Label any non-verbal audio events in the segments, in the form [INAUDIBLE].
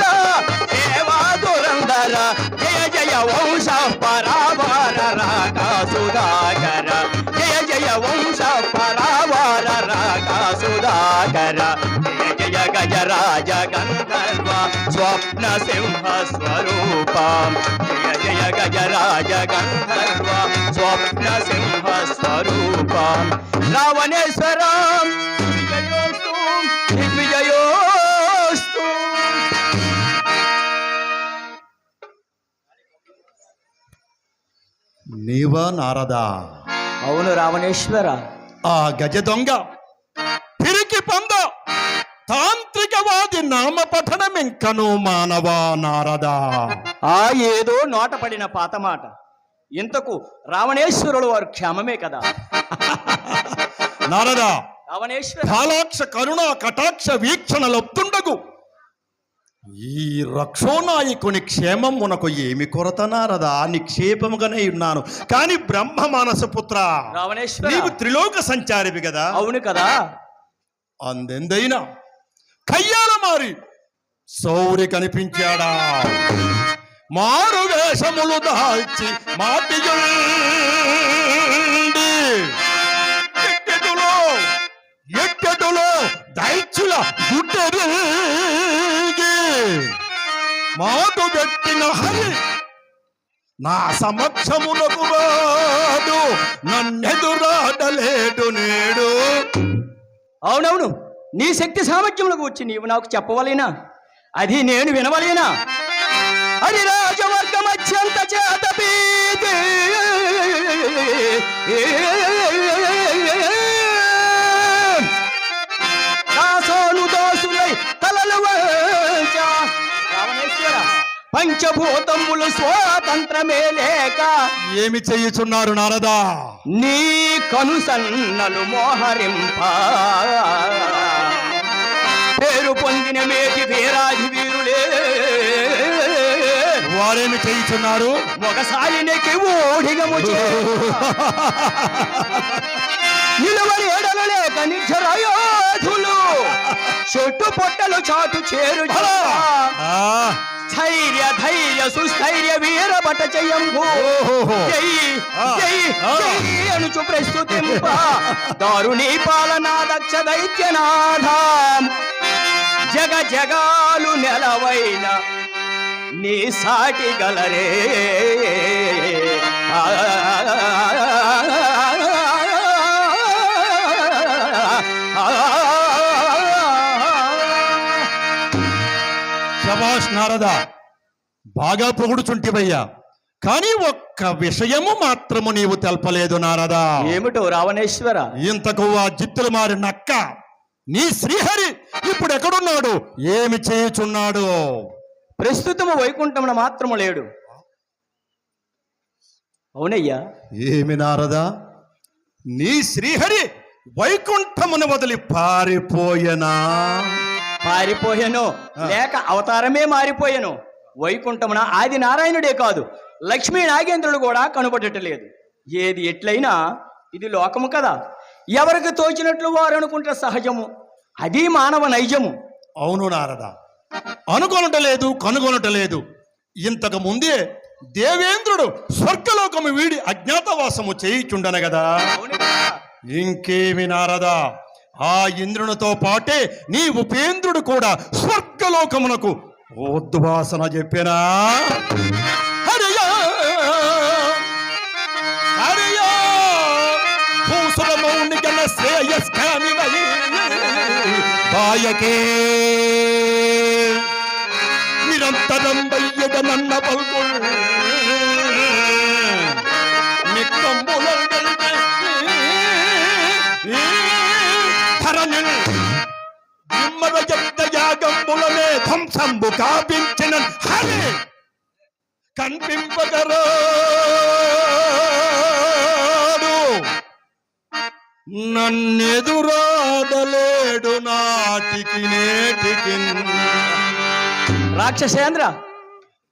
నారద దేవా దురందర జయ జయ వంశ పరావార రాకాసుధాకర జయ జయ వంశ పరావార రాకాసుధాకర జయ జయ గజరాజ గంధర్వ స్వప్న సింహ స్వరూప. జయ జయ గజరాజ గంధర్వ స్వప్న సింహ స్వరూప. రావణేశ్వర నీవా నారదా. అవును రావణేశ్వర. ఆ గజ దొంగ పిరికి పొంద తాంత్రికవాది నామపఠనమింకను మానవా నారదా. ఆ ఏదో నోట పడిన పాత మాట ఇంతకు రావణేశ్వరుడు వారు క్షేమమే కదా. నారదా రావణేశ్వర. కాలాక్ష కరుణ కటాక్ష వీక్షణ లబ్దుండగు ఈ రక్షోనాయకుని క్షేమం మనకు ఏమి కొరత నారదా? నిక్షేపముగానే ఉన్నాను. కాని బ్రహ్మ మానస పుత్ర నీవు త్రిలోక సంచారివి కదా? అవును కదా. అందెందైనా కయ్యాల మారి సౌరి కనిపించాడా? మారు వేషములు దాల్చి మాటియుండి ఎట్టెటులో దైత్యుల గుడ్డరు మాటు పెట్టిన హరి నా సమక్షమునకు రాడు నన్నెదురాడలేడు నేడు. అవునవును నీ శక్తి సామర్థ్యములకు వచ్చి నీవు నాకు చెప్పవలేనా? అది నేను వినవలేనా? అది రాజవర్గం అత్యంత చేత పీతి పంచభూతములు స్వాతంత్రమే లేక ఏమి చెయ్యుచున్నారు నారదా? నీ కనుసన్నలు మోహరింప. పేరు పొందిన మేటి వీరాధి వీరులే. వారేమి చేయుచున్నారు? మొగసాయినికి ఓడిగము [LAUGHS] నిలవని ఎడలు లేక నిక్షరయోధులు చుట్టు పొట్టలు చాటు చేరు స్థైర్య ధైర్య సుస్థైర్య వీర బట జయంభూ. జై జై అనుచు ప్రస్తుతింప. దారుణీ పాలనా దక్ష దైత్యనాథ. జగ జగాలు నెలవైన నీ సాటి గలరే. ఆ, శబాష్ నారదా బాగా పొగుడుచుంటివయ్యా. కానీ ఒక్క విషయము మాత్రము నీవు తెల్పలేదు నారదా. ఏమిటో రావణేశ్వర? ఇంతకు ఆ జిత్తులు మారి నక్క నీ శ్రీహరి ఇప్పుడు ఎక్కడున్నాడు ఏమి చేయుచున్నాడు? ప్రస్తుతము వైకుంఠమున మాత్రము లేడు. అవునయ్యా. ఏమి నారదా? నీ శ్రీహరి వైకుంఠమును వదిలి పారిపోయనా? పారిపోయాను. లేక అవతారమే మారిపోయాను. వైకుంఠమున ఆది నారాయణుడే కాదు. లక్ష్మీ నాగేంద్రుడు కూడా కనబడటలేదు. ఏది ఎట్లయినా ఇది లోకము కదా. ఎవరికి తోచినట్లు వారు అనుకుంటే సహజము. అది మానవ నైజము. అవును నారద. అనుకొనటలేదు కనుగొనటలేదు. ఇంతకు ముందే దేవేంద్రుడు స్వర్గలోకము వీడి అజ్ఞాతవాసము చేయిచుండన కదా? ఇంకేమి నారదా? ఆ ఇంద్రునితో పాటే నీ ఉపేంద్రుడు కూడా స్వర్గలోకమునకు ఉద్వాసన చెప్పినా. హరియా! హరియా! ధ్వంసంబు కాపించిన హరి కనిపింపగరాడు నన్నెదురాడలేడు నాటికి నేటికి. రాక్షసేంద్ర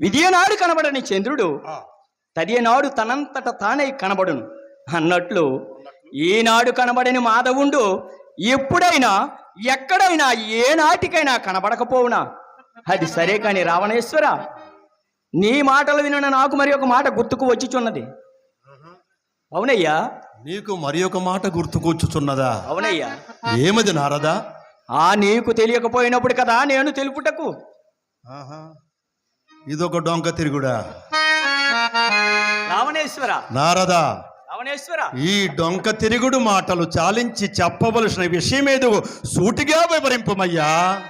విజయనాడు కనబడని చంద్రుడు తదియనాడు తనంతట తానే కనబడును. అన్నట్లు ఈనాడు కనబడని మాధవుండు ఎప్పుడైనా ఎక్కడైనా ఏ నాటికైనా కనబడకపోవునా? అది సరే కాని రావణేశ్వర నీ మాటలు విన నాకు మరి ఒక మాట గుర్తుకు వచ్చిచున్నది. అవునయ్యా? నీకు మరి ఒక మాట గుర్తుకొచ్చుచున్నదా అవునయ్యా. ఏమది నారదా? ఆ నీకు తెలియకపోయినప్పుడు కదా నేను తెలుపుటకు. ఆహా. ఇదొక డొంక తిరుగుడా? రావణేశ్వర. నారదా రావణేశ్వర. ఈ డొంక తిరుగుడు మాటలు చాలించి చెప్పవలసిన విషయమేదో సూటిగా వివరింపమయ్యా.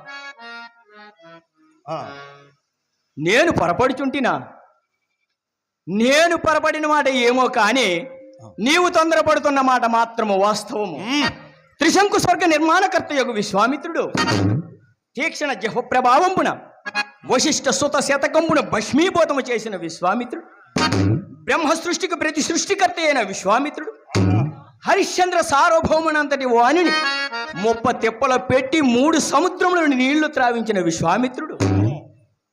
నేను పొరపడుచుంటినా? నేను పొరపడిన మాట ఏమో కానీ నీవు తొందరపడుతున్న మాట మాత్రము వాస్తవము. త్రిశంకు స్వర్గ నిర్మాణకర్త యొక్క విశ్వామిత్రుడు తీక్షణ జహ ప్రభావంపున వశిష్ఠ సుత శతకంపున భస్మీభూతము చేసిన విశ్వామిత్రుడు బ్రహ్మ సృష్టికి ప్రతి సృష్టికర్త అయిన విశ్వామిత్రుడు హరిశ్చంద్ర సార్వభౌమనంతటి వాణిని ముప్ప తెప్పలో పెట్టి మూడు సముద్రములను నీళ్ళు త్రావించిన విశ్వామిత్రుడు.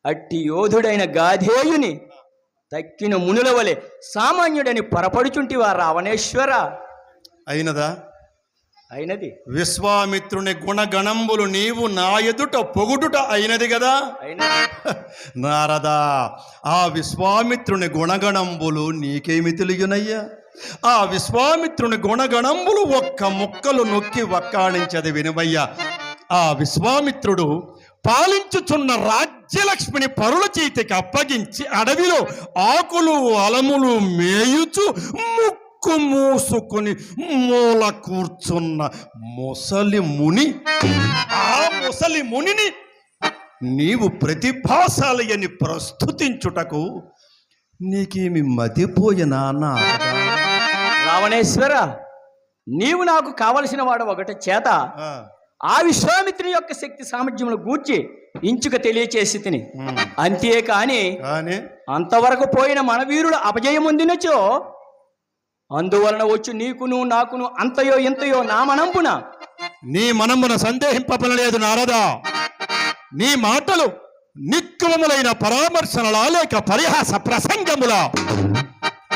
అట్టి యోధుడైన గాధేయుని తక్కిన మునుల వలె సామాన్యుడని పొరపడుచుంటివా రావణేశ్వర? అయినదా? అయినది. విశ్వామిత్రుని గుణగణంబులు నీవు నా ఎదుట పొగుడుట అయినది కదా నారదా ఆ విశ్వామిత్రుని గుణగణంబులు నీకేమి తెలియనయ్యా? ఆ విశ్వామిత్రుని గుణగణంబులు ఒక్క ముక్కలు నొక్కి వక్కాణించది వినవయ్య. ఆ విశ్వామిత్రుడు పాలించుచున్న రాజ్యలక్ష్మిని పరుల చేతికి అప్పగించి అడవిలో ఆకులు అలములు మేయుచు ముక్కు మూసుకొని మూల కూర్చున్న ముసలి ముని ఆ ముసలి మునిని నీవు ప్రతిభాశాలి అని ప్రస్తుతించుటకు నీకేమి మతిపోయినా నా రావణేశ్వర నీవు నాకు కావలసిన వాడు ఒకటి చేత ఆ, విశ్వామిత్రుని యొక్క శక్తి సామర్థ్యములు గూర్చి ఇంచుక తెలియచేసి తిని. అంతేకాని కానీ అంతవరకు పోయిన మన వీరుడు అపజయముందినచో అందువలన వచ్చు నీకును నాకును అంతయో ఇంతయో నా మనంపున. నీ మనమున సందేహింపబడలేదు నారదా. నీ మాటలు నిక్కువములైన పరామర్శనలా లేక పరిహాస ప్రసంగములా.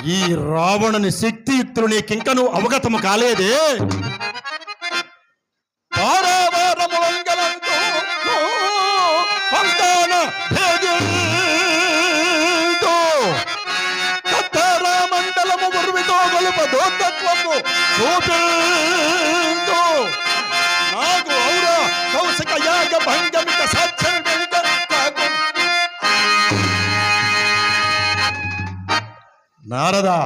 ఈ రావణుని శక్తియుక్తులు నీకింకను అవగతము కాలేదే పారావారములంగలందు ఉర్వితో గొలుప దోత్తత్వము చూపిందు. ఔర కౌశిక యాగ భంగమిక నారదా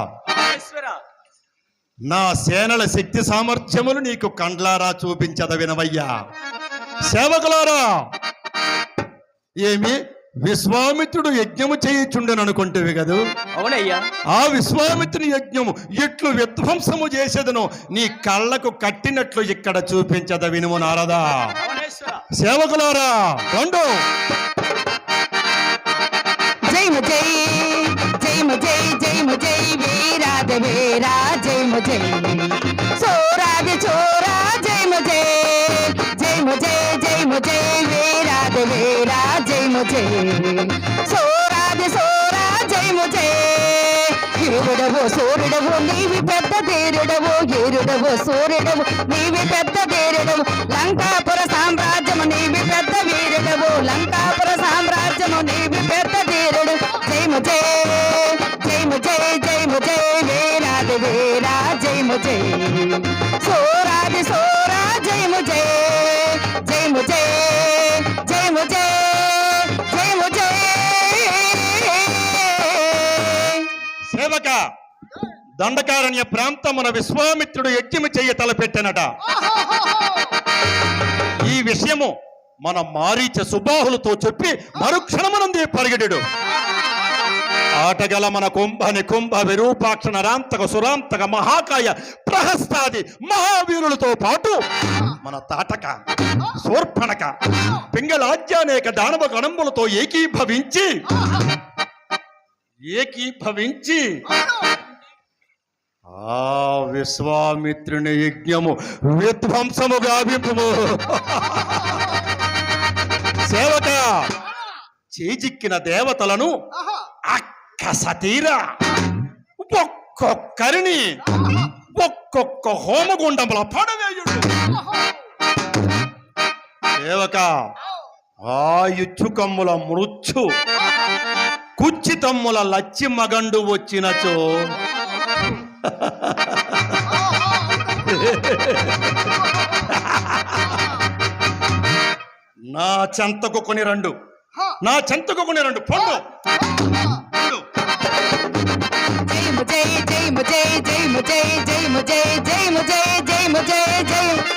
నా సేనల శక్తి సామర్థ్యములు నీకు కండ్లారా చూపించద వినవయ్యా. సేవకులారా ఏమి? విశ్వామిత్రుడు యజ్ఞము చేయుచుండెను అనుకుంటేవి కదూ? అవునయ్యా. ఆ విశ్వామిత్రుని యజ్ఞము ఎట్లు విధ్వంసము చేసేదనో నీ కళ్ళకు కట్టినట్లు ఇక్కడ చూపించద వినుము నారదా. సేవకులారా రెండు. జై ము జై చోరాద చోరా సూర్యుడవో నీవి పెద్ద తీరుడవో ఏరుడవో సూర్యుడవు నీవి పెద్ద తీరుడవు లంకాపుర సామ్రాజ్యము నీవి పెద్ద వీరుడవు. లంకాపుర సామ్రాజ్యము నీవి పెద్ద తీరుడు జయము జై జైము జై జైము జై వీరాది వీరా జైము జై సోరాది దండకారణ్య ప్రాంతమున విశ్వామిత్రుడు యజ్ఞము చెయ్య తలపెట్టెనట. ఈ విషయము మన మారీచ సుబాహులతో చెప్పి మరుక్షణమునందే పరిగెడు ఆటగల మన కుంభని కుంభ విరూపాక్షణ విరూపాక్ష నరాంతక సురాంతక మహాకాయ ప్రహస్తాది మహావీరులతో పాటు మన తాటక శూర్పణక పింగళాజ్యానేక దానవ గణంబులతో ఏకీభవించి ఏకీభవించి ఆ విశ్వామిత్రుని యజ్ఞము విధ్వంసము గావింపు సేవక చేజిక్కిన దేవతలను అక్క సతీరా ఒక్కొక్కరిని ఒక్కొక్క హోమగుండముల పడవేయుడు. సేవక ఆ ఇచ్చుకమ్ముల మృత్యు కుచ్చితమ్ముల లచ్చి మగండు వచ్చినచో నా చెంతకు కొని రెండు. నా చెంతకు కొని రెండు. పొండు. జై జయము జై జయము జై జయము జై జయము జై జయము జై జయ